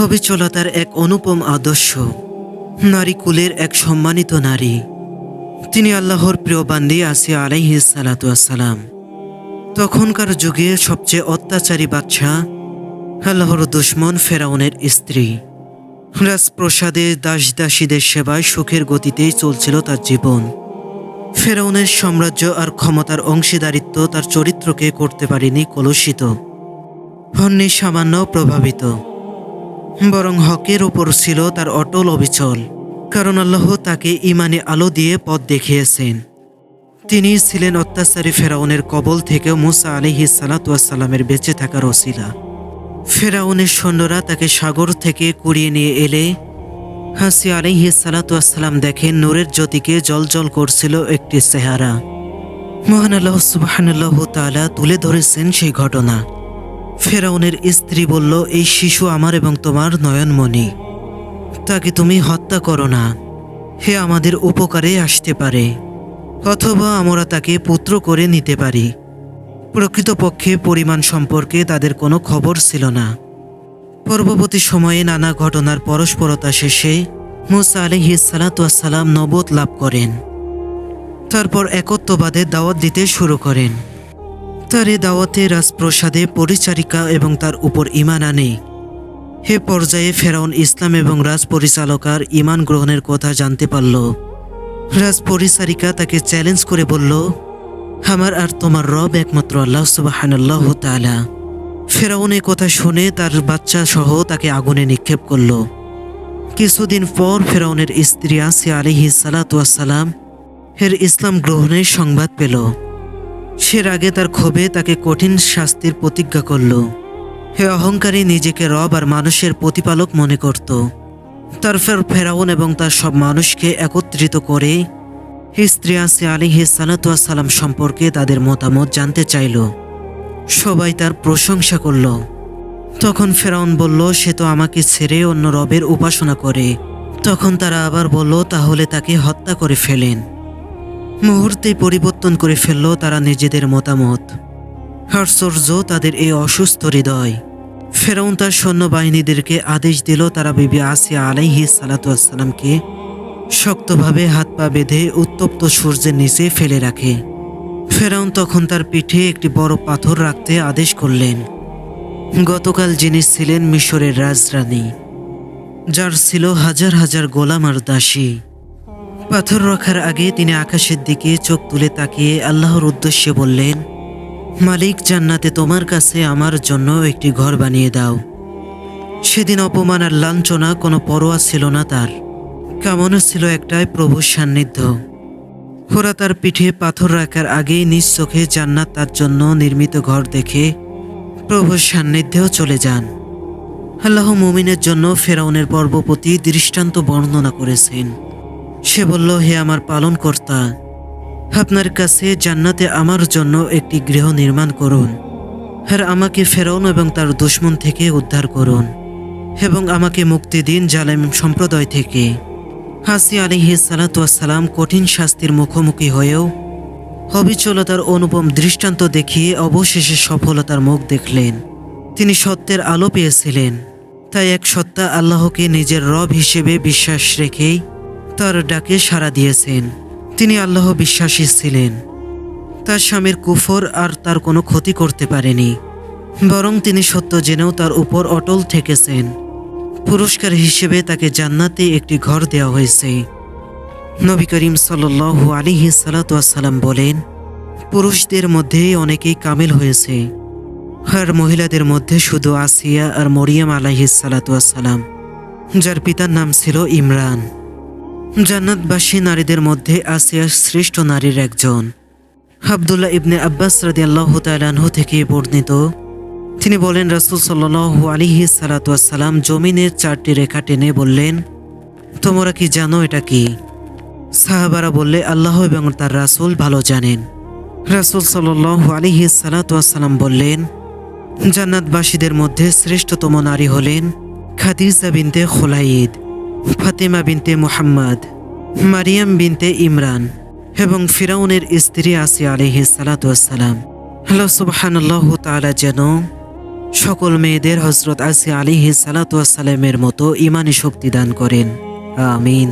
অবিচলতার এক অনুপম আদর্শ, নারী কুলের এক সম্মানিত নারী। তিনি আল্লাহর প্রিয় বান্দি আসিয়া আলাইহি সালাম তখনকার যুগে সবচেয়ে অত্যাচারী বাদশাহ আল্লাহর দুশ্মন ফেরাউনের স্ত্রী। রাজপ্রসাদে দাস দাসীদের সেবায় সুখের গতিতেই চলছিল তার জীবন। ফেরাউনের সাম্রাজ্য আর ক্ষমতার অংশীদারিত্ব তার চরিত্রকে করতে পারেনি কলুষিত হননি সামান্য প্রভাবিত। বরং হকের ওপর ছিল তার অটল অবিচল, কারণ আল্লাহ তাকে ইমানে আলো দিয়ে পথ দেখিয়েছেন। তিনি ছিলেন অত্যাচারী ফেরাউনের কবল থেকে মুসা আলিহি সালাতামের বেঁচে থাকার ওসিলা। ফেরাউনের সৈন্যরা তাকে সাগর থেকে কুড়িয়ে নিয়ে এলে হাসি আলিহি সালাতাম দেখেন নূরের জ্যোতিকে জলজল করছিল একটি চেহারা। মহান আল্লাহ সুবাহান্লাহ তালা তুলে ধরেছেন সেই ঘটনা। ফেরাউনের স্ত্রী বলল, এই শিশু আমার এবং তোমার নয়নমণি। তাকে তুমি হত্যা করো না। হে আমাদের উপকারে আসতে পারে। অথবা আমরা তাকে পুত্র করে নিতে পারি। প্রকৃতপক্ষে পরিমাণ সম্পর্কে তাদের কোনো খবর ছিল না। পূর্ববর্তী সময়ে নানা ঘটনার পরস্পরতা শেষে মুসা আলহি সালাতাম নবদ লাভ করেন। তারপর একত্ববাদে দাওয়াত দিতে শুরু করেন। তার এ দাওয়াতে রাজপ্রসাদে পরিচারিকা এবং তার উপর ইমান আনে। হে পর্যায়ে ফেরাউন ইসলাম এবং রাজ পরিচালকার ইমান গ্রহণের কথা জানতে পারল। রাজ পরিচারিকা তাকে চ্যালেঞ্জ করে বলল, আমার আর তোমার রব একমাত্র আল্লাহ তালা ফেরাউন এ কথা শুনে তার বাচ্চা সহ তাকে আগুনে নিক্ষেপ করল। কিছুদিন পর ফেরাউনের স্ত্রী আসিয়া আলিহি সালাতাম এর ইসলাম গ্রহণের সংবাদ পেল। সে রাগে তার ক্ষোভে তাকে কঠিন শাস্তির প্রতিজ্ঞা করল। হে অহংকারী নিজেকে রব আর মানুষের প্রতিপালক মনে করত। তারপর ফেরাউন এবং তার সব মানুষকে একত্রিত করে স্ত্রী আসি আলিহি সালাতাম সম্পর্কে তাদের মতামত জানতে চাইল। সবাই তার প্রশংসা করল। তখন ফেরাউন বলল, সে তো আমাকে ছেড়ে অন্য রবের উপাসনা করে। তখন তারা আবার বলল, তাহলে তাকে হত্যা করে ফেলেন। মুহূর্তেই পরিবর্তন করে ফেলল তারা নিজেদের মতামত। আশ্চর্য তাদের এই অসুস্থ হৃদয়। ফেরাউন তার সৈন্যবাহিনীদেরকে আদেশ দিল, তারা বিবি আসিয়া আলাইহি সালাতামকে শক্তভাবে হাত পা বেঁধে উত্তপ্ত সূর্যের নিচে ফেলে রাখে। ফেরাউন তখন তার পিঠে একটি বড় পাথর রাখতে আদেশ করলেন, গতকাল যিনি ছিলেন মিশরের রাজরানী, যার ছিল হাজার হাজার গোলাম আর দাসী পাথর রাখার আগে তিনি আকাশের দিকে চোখ তুলে তাকিয়ে আল্লাহর উদ্দেশ্যে বললেন, মালিক, জান্নাতে তোমার কাছে আমার জন্য একটি ঘর বানিয়ে দাও। সেদিন অপমান আর লাঞ্ছনা কোনো পরোয়া ছিল না তার। কেমনও ছিল একটাই প্রভুর সান্নিধ্য। খোরা তার পিঠে পাথর রাখার আগেই নিজ চোখে জান্নাত তার জন্য নির্মিত ঘর দেখে প্রভুর সান্নিধ্যেও চলে যান। আল্লাহ মুমিনের জন্য ফেরাউনের পর্বপতি দৃষ্টান্ত বর্ণনা করেছেন। সে বলল, হে আমার পালন কর্তা আপনার কাছে জান্নাতে আমার জন্য একটি গৃহ নির্মাণ করুন। আর আমাকে ফেরাউন এবং তার দুশ্মন থেকে উদ্ধার করুন এবং আমাকে মুক্তি দিন জালেম সম্প্রদায় থেকে। হাসি আলিহি সালাতাম কঠিন শাস্তির মুখোমুখি হয়েও অবিচলতার অনুপম দৃষ্টান্ত দেখিয়ে অবশেষে সফলতার মুখ দেখলেন। তিনি সত্যের আলো পেয়েছিলেন, তাই এক সত্তা আল্লাহকে নিজের রব হিসেবে বিশ্বাস রেখেই তার ডাকে সাড়া দিয়েছেন। তিনি আল্লাহ বিশ্বাসী ছিলেন। তার স্বামীর কুফর আর তার কোনো ক্ষতি করতে পারেনি। বরং তিনি সত্য জেনেও তার উপর অটল থেকেছেন। পুরস্কার হিসেবে তাকে জান্নাতে একটি ঘর দেওয়া হয়েছে। নবী করিম সাল আলিহি সালাতাম বলেন, পুরুষদের মধ্যে অনেকেই কামিল হয়েছে। আর মহিলাদের মধ্যে শুধু আসিয়া আর মরিয়াম আলাহি সালাতাম যার পিতার নাম ছিল ইমরান। জান্নাতবাসী নারীদের মধ্যে আসিয়া শ্রেষ্ঠ নারীর একজন। আবদুল্লাহ ইবনে আব্বাস রাদি আল্লাহ তালাহ থেকে বর্ণিত। তিনি বলেন, রাসুল সাল্লাহ আলিহি সালাতাম জমিনের চারটি রেখা টেনে বললেন, তোমরা কি জানো এটা কি? সাহাবারা বললে, আল্লাহ এবং তার রাসুল ভালো জানেন। রাসুল সাল্লাহ আলিহি সালাতাম বললেন, জান্নাতবাসীদের মধ্যে শ্রেষ্ঠতম নারী হলেন খাদিজা বিনতে খোলাইদ ফাতেমা বিনতে মুহাম্মদ, মারিয়াম বিনতে ইমরান এবং ফিরাউনের স্ত্রী আসি আলিহি সালাতাম হ্যালো সুবহানাল্লাহ তাআলা যেন সকল মেয়েদের হজরত আসি আলিহি সালাতামের মতো ইমানি শক্তি দান করেন। আমিন।